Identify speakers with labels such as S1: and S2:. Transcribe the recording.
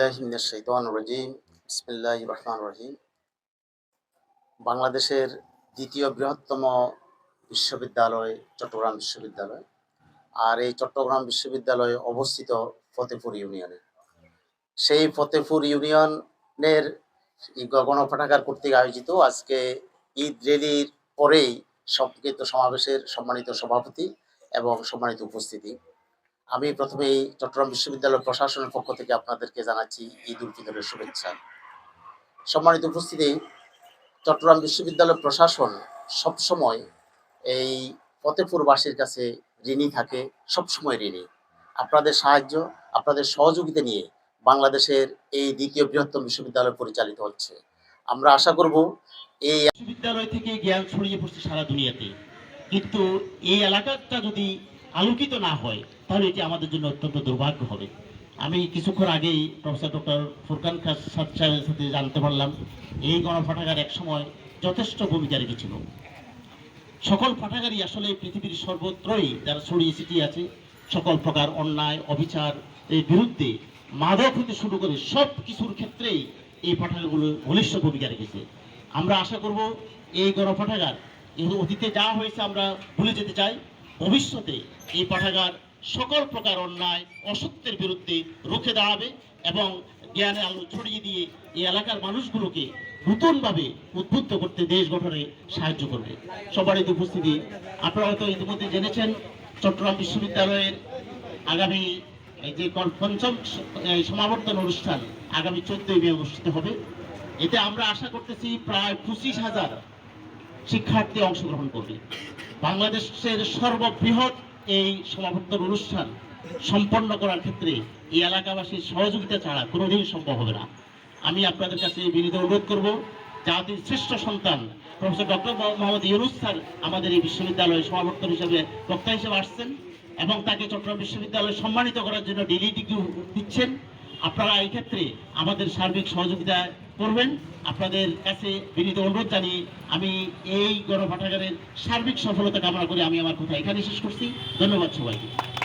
S1: রাজিম। বিসমিল্লাহ রহমান রহিম। বাংলাদেশের দ্বিতীয় বৃহত্তম বিশ্ববিদ্যালয় চট্টগ্রাম বিশ্ববিদ্যালয়। আর এই চট্টগ্রাম বিশ্ববিদ্যালয়ে অবস্থিত ফতেপুর ইউনিয়নে। সেই ফতেপুর ইউনিয়নের গণপাঠাগার কর্তৃক আয়োজিত আজকে ঈদ রেলির পরেই সংক্ষিপ্ত সমাবেশের সম্মানিত সভাপতি এবং সম্মানিত উপস্থিতি। আমি প্রথমেই চট্টগ্রাম বিশ্ববিদ্যালয় প্রশাসনের পক্ষ থেকে আপনাদেরকে জানাচ্ছি ঈদ উল ফিতরের শুভেচ্ছা। সম্মানিত উপস্থিতি, চট্টগ্রাম বিশ্ববিদ্যালয় প্রশাসন সবসময় এই ফতেপুরবাসীর কাছে ঋণী থাকে, সবসময় ঋণী। আপনাদের সাহায্য, আপনাদের সহযোগিতা নিয়ে বাংলাদেশের এই দ্বিতীয় বৃহত্তম বিশ্ববিদ্যালয় পরিচালিত হচ্ছে। আমরা আশা করব এই
S2: বিশ্ববিদ্যালয় থেকে জ্ঞান ছড়িয়ে পড়ছে সারা দুনিয়াতে। কিন্তু এই এলাকাটা যদি আলোকিত না হয়, তাহলে এটি আমাদের জন্য অত্যন্ত দুর্ভাগ্য হবে। আমি কিছুক্ষণ আগেই প্রফেসর ডক্টর ফুরকান খাস সাহেবের সাথে জানতে পারলাম, এই গণপাঠাগার এক সময় যথেষ্ট ভূমিকা রেখেছিল। সকল পাঠাগারই আসলে পৃথিবীর সর্বত্রই যারা ছড়িয়ে ছিটিয়ে আছে, সকল প্রকার অন্যায়, অবিচার, এর বিরুদ্ধে মাদক হতে শুরু করে সব কিছুর ক্ষেত্রেই এই পাঠাগারগুলো বলিষ্ঠ ভূমিকা রেখেছে। আমরা আশা করব এই গণপাঠাগার অতীতে যা হয়েছে আমরা ভুলে যেতে চাই। ভবিষ্যতে এই পাঠাগার সকল প্রকার অন্যায়, অসত্যের বিরুদ্ধে রুখে দাঁড়াবে এবং জ্ঞানের আলো ছড়িয়ে দিয়ে এই এলাকার মানুষগুলোকে নতুনভাবে উদ্বুদ্ধ করতে দেশ গঠনে সাহায্য করবে। সবার সবারই উপস্থিতি আপনারা হয়তো ইতিমধ্যে জেনেছেন, চট্টগ্রাম বিশ্ববিদ্যালয়ের আগামী এই যে পঞ্চম সমাবর্তন অনুষ্ঠান আগামী চোদ্দই মে অনুষ্ঠিত হবে। এতে আমরা আশা করতেছি প্রায় পঁচিশ হাজার শিক্ষার্থী অংশগ্রহণ করবে। বাংলাদেশের সর্ববৃহৎ এই সমাবর্তন অনুষ্ঠান সম্পন্ন করার ক্ষেত্রে এই এলাকাবাসীর সহযোগিতা ছাড়া কোনোদিন সম্ভব হবে না। আমি আপনাদের কাছে বিনীত অনুরোধ করব, জাতির শ্রেষ্ঠ সন্তান professor doctor Mohammad Yunus sir আমাদের এই বিশ্ববিদ্যালয়ে সমাবর্তন হিসেবে বক্তা হিসেবে আসছেন এবং তাকে চট্টগ্রাম বিশ্ববিদ্যালয়ে সম্মানিত করার জন্য ডিলি ডিগ্রি দিচ্ছেন। আপনারা এই ক্ষেত্রে আমাদের সার্বিক সহযোগিতা করবেন। আপনাদের কাছে বিনীত অনুরোধ জানিয়ে আমি এই গণপাঠাগারের সার্বিক সফলতা কামনা করে আমি আমার কথা এখানে শেষ করছি। ধন্যবাদ সবাইকে।